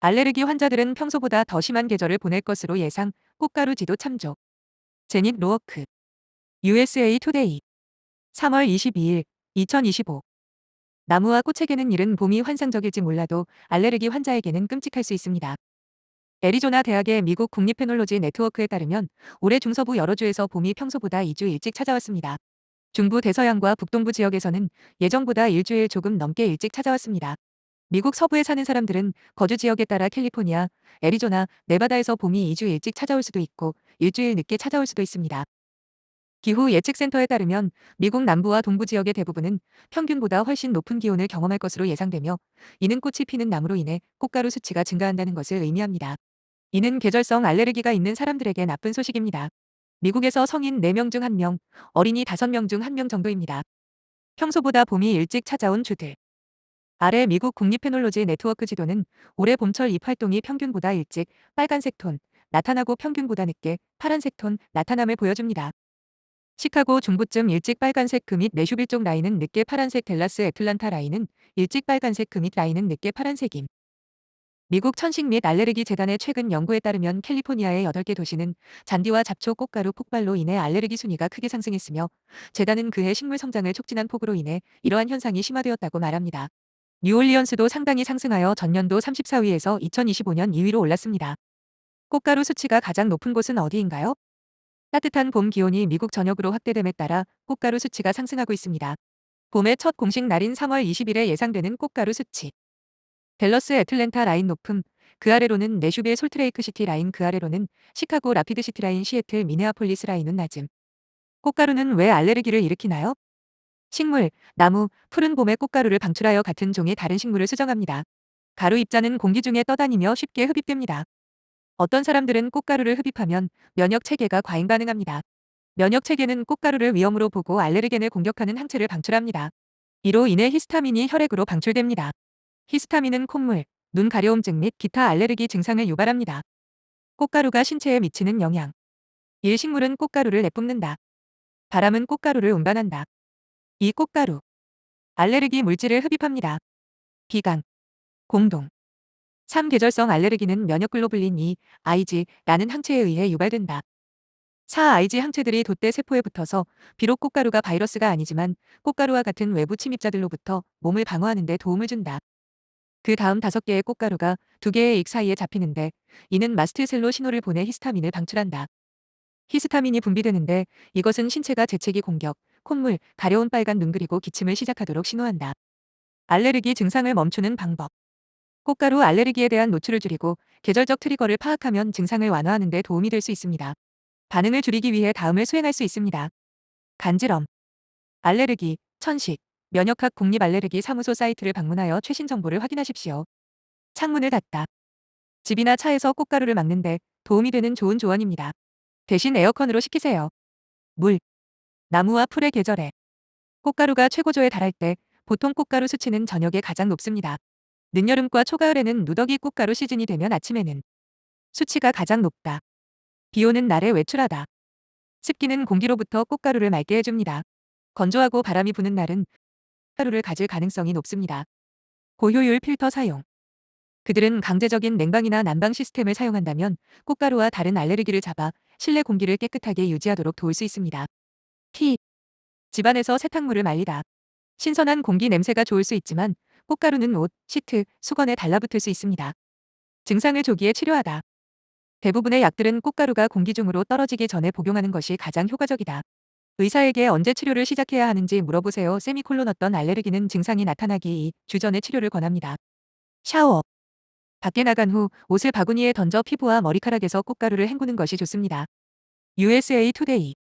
알레르기 환자들은 평소보다 더 심한 계절을 보낼 것으로 예상, 꽃가루 지도 참조. 제닛 로어크. USA 투데이. 3월 22일, 2025. 나무와 꽃에게는 이른 봄이 환상적일지 몰라도 알레르기 환자에게는 끔찍할 수 있습니다. 애리조나 대학의 미국 국립페놀로지 네트워크에 따르면 올해 중서부 여러 주에서 봄이 평소보다 2주 일찍 찾아왔습니다. 중부 대서양과 북동부 지역에서는 예정보다 일주일 조금 넘게 일찍 찾아왔습니다. 미국 서부에 사는 사람들은 거주 지역에 따라 캘리포니아, 애리조나, 네바다에서 봄이 2주 일찍 찾아올 수도 있고 일주일 늦게 찾아올 수도 있습니다. 기후 예측센터에 따르면 미국 남부와 동부 지역의 대부분은 평균보다 훨씬 높은 기온을 경험할 것으로 예상되며 이는 꽃이 피는 나무로 인해 꽃가루 수치가 증가한다는 것을 의미합니다. 이는 계절성 알레르기가 있는 사람들에게 나쁜 소식입니다. 미국에서 성인 4명 중 1명, 어린이 5명 중 1명 정도입니다. 평소보다 봄이 일찍 찾아온 주들. 아래 미국 국립페놀로지 네트워크 지도는 올해 봄철 잎 활동이 평균보다 일찍 빨간색 톤 나타나고 평균보다 늦게 파란색 톤 나타남을 보여줍니다. 시카고 중부쯤 일찍 빨간색 금잇 내슈빌 쪽 라인은 늦게 파란색 델라스 애틀란타 라인은 일찍 빨간색 금잇 라인은 늦게 파란색임. 미국 천식 및 알레르기 재단의 최근 연구에 따르면 캘리포니아의 8개 도시는 잔디와 잡초 꽃가루 폭발로 인해 알레르기 순위가 크게 상승했으며 재단은 그해 식물 성장을 촉진한 폭우로 인해 이러한 현상이 심화되었다고 말합니다. 뉴올리언스도 상당히 상승하여 전년도 34위에서 2025년 2위로 올랐습니다. 꽃가루 수치가 가장 높은 곳은 어디인가요? 따뜻한 봄 기온이 미국 전역으로 확대됨에 따라 꽃가루 수치가 상승하고 있습니다. 봄의 첫 공식 날인 3월 20일에 예상되는 꽃가루 수치. 델러스 애틀랜타 라인 높음, 그 아래로는 내슈빌 솔트레이크 시티 라인 그 아래로는 시카고 라피드 시티 라인 시애틀 미네아폴리스 라인은 낮음. 꽃가루는 왜 알레르기를 일으키나요? 식물, 나무, 푸른 봄의 꽃가루를 방출하여 같은 종의 다른 식물을 수정합니다. 가루 입자는 공기 중에 떠다니며 쉽게 흡입됩니다. 어떤 사람들은 꽃가루를 흡입하면 면역 체계가 과잉 반응합니다. 면역 체계는 꽃가루를 위험으로 보고 알레르겐을 공격하는 항체를 방출합니다. 이로 인해 히스타민이 혈액으로 방출됩니다. 히스타민은 콧물, 눈 가려움증 및 기타 알레르기 증상을 유발합니다. 꽃가루가 신체에 미치는 영향. 1. 식물은 꽃가루를 내뿜는다. 바람은 꽃가루를 운반한다. 이 꽃가루. 알레르기 물질을 흡입합니다. 비강. 공동. 3. 계절성 알레르기는 면역글로불린 2, Ig라는 항체에 의해 유발된다. 4. IG 항체들이 돛대 세포에 붙어서 비록 꽃가루가 바이러스가 아니지만 꽃가루와 같은 외부 침입자들로부터 몸을 방어하는 데 도움을 준다. 그 다음 5개의 꽃가루가 2개의 익 사이에 잡히는데 이는 마스트셀로 신호를 보내 히스타민을 방출한다. 히스타민이 분비되는데 이것은 신체가 재채기 공격, 콧물, 가려운 빨간 눈 그리고 기침을 시작하도록 신호한다. 알레르기 증상을 멈추는 방법. 꽃가루 알레르기에 대한 노출을 줄이고 계절적 트리거를 파악하면 증상을 완화하는 데 도움이 될 수 있습니다. 반응을 줄이기 위해 다음을 수행할 수 있습니다. 간지럼, 알레르기, 천식, 면역학 국립알레르기 사무소 사이트를 방문하여 최신 정보를 확인하십시오. 창문을 닫다. 집이나 차에서 꽃가루를 막는데 도움이 되는 좋은 조언입니다. 대신 에어컨으로 식히세요. 물, 나무와 풀의 계절에 꽃가루가 최고조에 달할 때 보통 꽃가루 수치는 저녁에 가장 높습니다. 늦여름과 초가을에는 누더기 꽃가루 시즌이 되면 아침에는 수치가 가장 높다. 비 오는 날에 외출하다. 습기는 공기로부터 꽃가루를 맑게 해줍니다. 건조하고 바람이 부는 날은 꽃가루를 가질 가능성이 높습니다. 고효율 필터 사용. 그들은 강제적인 냉방이나 난방 시스템을 사용한다면 꽃가루와 다른 알레르기를 잡아 실내 공기를 깨끗하게 유지하도록 도울 수 있습니다. 티. 집안에서 세탁물을 말리다. 신선한 공기 냄새가 좋을 수 있지만 꽃가루는 옷, 시트, 수건에 달라붙을 수 있습니다. 증상을 조기에 치료하다. 대부분의 약들은 꽃가루가 공기 중으로 떨어지기 전에 복용하는 것이 가장 효과적이다. 의사에게 언제 치료를 시작해야 하는지 물어보세요. 세미콜론 어떤 알레르기는 증상이 나타나기 2주 전에 치료를 권합니다. 샤워. 밖에 나간 후 옷을 바구니에 던져 피부와 머리카락에서 꽃가루를 헹구는 것이 좋습니다. USA 투데이. 끝.